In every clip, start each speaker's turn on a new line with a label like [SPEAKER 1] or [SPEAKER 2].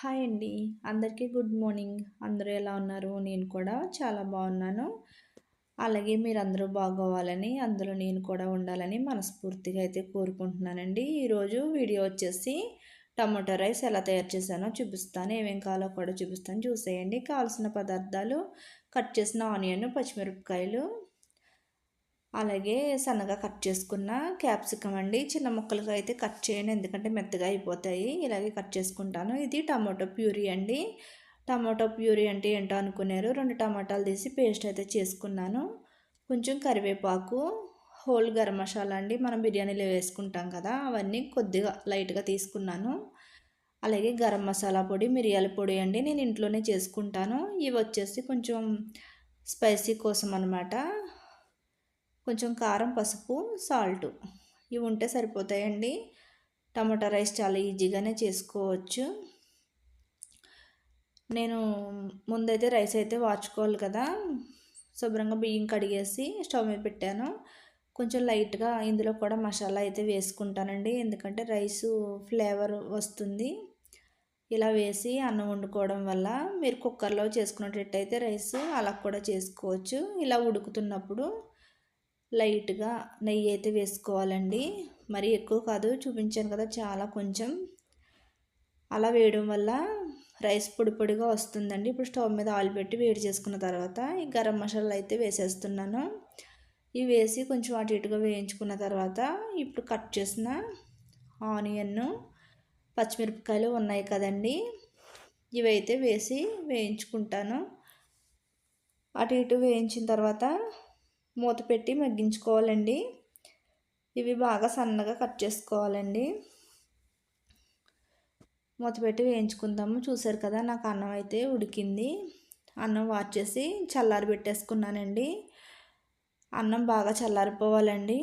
[SPEAKER 1] Hi అండి. అందరికీ good morning. అందరూ ఎలా ఉన్నారు? నేను కూడా చాలా బాగున్నాను. అలాగే మీరు అందరూ బాగోవాలని అందులో నేను కూడా ఉండాలని మనస్ఫూర్తిగా అయితే కోరుకుంటున్నానండి. ఈరోజు వీడియో వచ్చేసి టమాటో రైస్ ఎలా తయారు చేశానో చూపిస్తాను. ఏమేం కావాలో కూడా చూపిస్తాను. చూసేయండి. కావాల్సిన పదార్థాలు కట్ చేసిన ఆనియన్ పచ్చిమిరపకాయలు అలాగే సన్నగా కట్ చేసుకున్న క్యాప్సికమ్ అండి. చిన్న ముక్కలుగా అయితే కట్ చేయండి ఎందుకంటే మెత్తగా అయిపోతాయి. ఇలాగే కట్ చేసుకుంటాను. ఇది టమాటో ప్యూరీ అండి. టమాటో ప్యూరీ అంటే ఏంటో అనుకున్నారు. రెండు టమాటాలు తీసి పేస్ట్ అయితే చేసుకున్నాను. కొంచెం కరివేపాకు హోల్ గరం మసాలా అండి. మనం బిర్యానీలో వేసుకుంటాం కదా అవన్నీ కొద్దిగా లైట్గా తీసుకున్నాను. అలాగే గరం మసాలా పొడి మిరియాల పొడి అండి నేను ఇంట్లోనే చేసుకుంటాను. ఇవి వచ్చేసి కొంచెం స్పైసీ కోసం అనమాట కొంచెం కారం పసుపు సాల్ట్ ఇవి ఉంటే సరిపోతాయండి. టమాటా రైస్ చాలా ఈజీగానే చేసుకోవచ్చు. నేను ముందైతే రైస్ అయితే వాచుకోవాలి కదా. శుభ్రంగా బియ్యం కడిగేసి స్టవ్ మీద పెట్టాను. కొంచెం లైట్గా ఇందులో కూడా మసాలా అయితే వేసుకుంటానండి. ఎందుకంటే రైస్ ఫ్లేవర్ వస్తుంది. ఇలా వేసి అన్నం వండుకోవడం వల్ల మీరు కుక్కర్లో చేసుకునేటట్టయితే రైస్ అలా కూడా చేసుకోవచ్చు. ఇలా ఉడుకుతున్నప్పుడు లైట్గా నెయ్యి అయితే వేసుకోవాలండి. మరి ఎక్కువ కాదు చూపించాను కదా చాలా కొంచెం. అలా వేయడం వల్ల రైస్ పొడి పొడిగా వస్తుందండి. ఇప్పుడు స్టవ్ మీద ఆయిల్ పెట్టి వేడి చేసుకున్న తర్వాత ఈ గరం మసాలా అయితే వేసేస్తున్నాను. ఇవి వేసి కొంచెం అటు ఇటుగా వేయించుకున్న తర్వాత ఇప్పుడు కట్ చేసిన ఆనియన్ పచ్చిమిరపకాయలు ఉన్నాయి కదండి ఇవైతే వేసి వేయించుకుంటాను. అటు ఇటు వేయించిన తర్వాత మూత పెట్టి మగ్గించుకోవాలండి. ఇవి బాగా సన్నగా కట్ చేసుకోవాలండి. మూత పెట్టి వేయించుకుందాము. చూసారు కదా నాకు అన్నం అయితే ఉడికింది. అన్నం వాచేసి చల్లారి పెట్టేసుకున్నానండి. అన్నం బాగా చల్లారిపోవాలండి.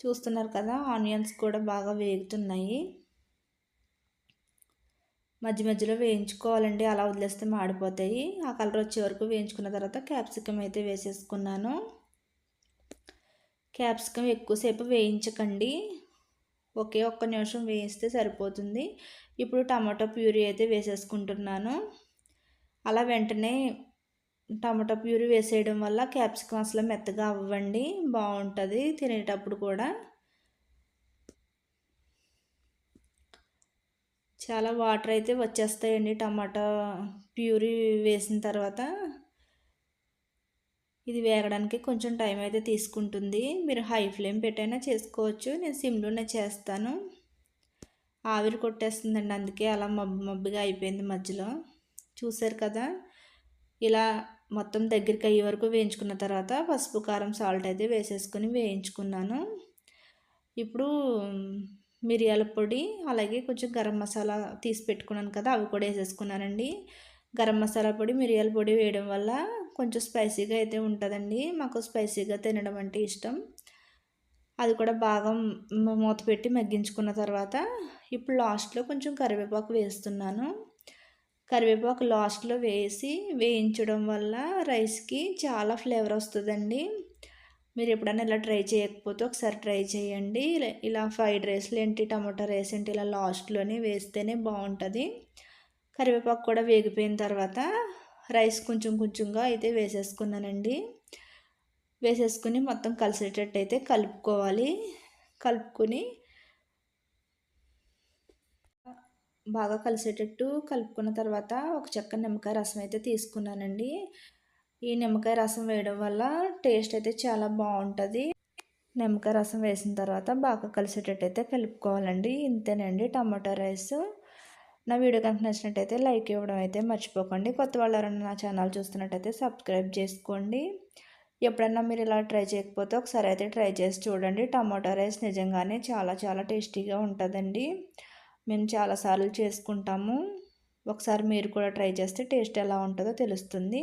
[SPEAKER 1] చూస్తున్నారు కదా ఆనియన్స్ కూడా బాగా వేగుతున్నాయి. మధ్య మధ్యలో వేయించుకోవాలండి. అలా వదిలేస్తే మాడిపోతాయి. ఆ కలర్ వచ్చే వరకు వేయించుకున్న తర్వాత క్యాప్సికమ్ అయితే వేసేసుకున్నాను. క్యాప్సికమ్ ఎక్కువసేపు వేయించకండి. ఒకే ఒక్క నిమిషం వేయిస్తే సరిపోతుంది. ఇప్పుడు టమాటో ప్యూరీ అయితే వేసేసుకుంటున్నాను. అలా వెంటనే టమాటో ప్యూరీ వేసేయడం వల్ల క్యాప్సికమ్ అసలు మెత్తగా అవ్వండి. బాగుంటుంది తినేటప్పుడు కూడా. చాలా వాటర్ అయితే వచ్చేస్తాయండి. టమాటా ప్యూరీ వేసిన తర్వాత ఇది వేగడానికి కొంచెం టైం అయితే తీసుకుంటుంది. మీరు హై ఫ్లేమ్ పెట్టైనా చేసుకోవచ్చు. నేను సిమ్లోనే చేస్తాను. ఆవిరి కొట్టేస్తుందండి. అందుకే అలా మబ్బు మబ్బుగా అయిపోయింది మధ్యలో. చూసారు కదా? ఇలా మొత్తం దగ్గరికి అయ్యే వరకు వేయించుకున్న తర్వాత పసుపు కారం సాల్ట్ అయితే వేసేసుకొని వేయించుకున్నాను. ఇప్పుడు మిరియాల పొడి అలాగే కొంచెం గరం మసాలా తీసి పెట్టుకున్నాను కదా అవి కూడా వేసేసుకున్నానండి. గరం మసాలా పొడి మిరియాల పొడి వేయడం వల్ల కొంచెం స్పైసీగా అయితే ఉంటుందండి. మాకు స్పైసీగా తినడం అంటే ఇష్టం. అది కూడా బాగా మూత పెట్టి మగ్గించుకున్న తర్వాత ఇప్పుడు లాస్ట్లో కొంచెం కరివేపాకు వేస్తున్నాను. కరివేపాకు లాస్ట్లో వేసి వేయించడం వల్ల రైస్కి చాలా ఫ్లేవర్ వస్తుందండి. మీరు ఎప్పుడైనా ఇలా ట్రై చేయకపోతే ఒకసారి ట్రై చేయండి. ఇలా ఫ్రైడ్ రైస్లు ఏంటి టమాటా రైస్ ఏంటి ఇలా లాస్ట్లోనే వేస్తేనే బాగుంటుంది. కరివేపాకు కూడా వేగిపోయిన తర్వాత రైస్ కొంచెం కొంచెంగా అయితే వేసేసుకున్నానండి. వేసేసుకుని మొత్తం కలిసేటట్టు అయితే కలుపుకోవాలి. కలుపుకొని బాగా కలిసేటట్టు కలుపుకున్న తర్వాత ఒక చెక్క నిమ్మకాయ రసం అయితే తీసుకున్నానండి. ఈ నిమ్మకాయ రసం వేయడం వల్ల టేస్ట్ అయితే చాలా బాగుంటుంది. నిమ్మకాయ రసం వేసిన తర్వాత బాగా కలిసేటట్టు అయితే కలుపుకోవాలండి. ఇంతేనండి టమాటో రైస్. నా వీడియో కనుక నచ్చినట్టయితే లైక్ ఇవ్వడం అయితే మర్చిపోకండి. కొత్త వాళ్ళు ఎవరైనా నా ఛానల్ చూస్తున్నట్టయితే సబ్స్క్రైబ్ చేసుకోండి. ఎప్పుడన్నా మీరు ఇలా ట్రై చేయకపోతే ఒకసారి అయితే ట్రై చేసి చూడండి. టమాటో రైస్ నిజంగానే చాలా చాలా టేస్టీగా ఉంటుందండి. మేము చాలాసార్లు చేసుకుంటాము. ఒకసారి మీరు కూడా ట్రై చేస్తే టేస్ట్ ఎలా ఉంటుందో తెలుస్తుంది.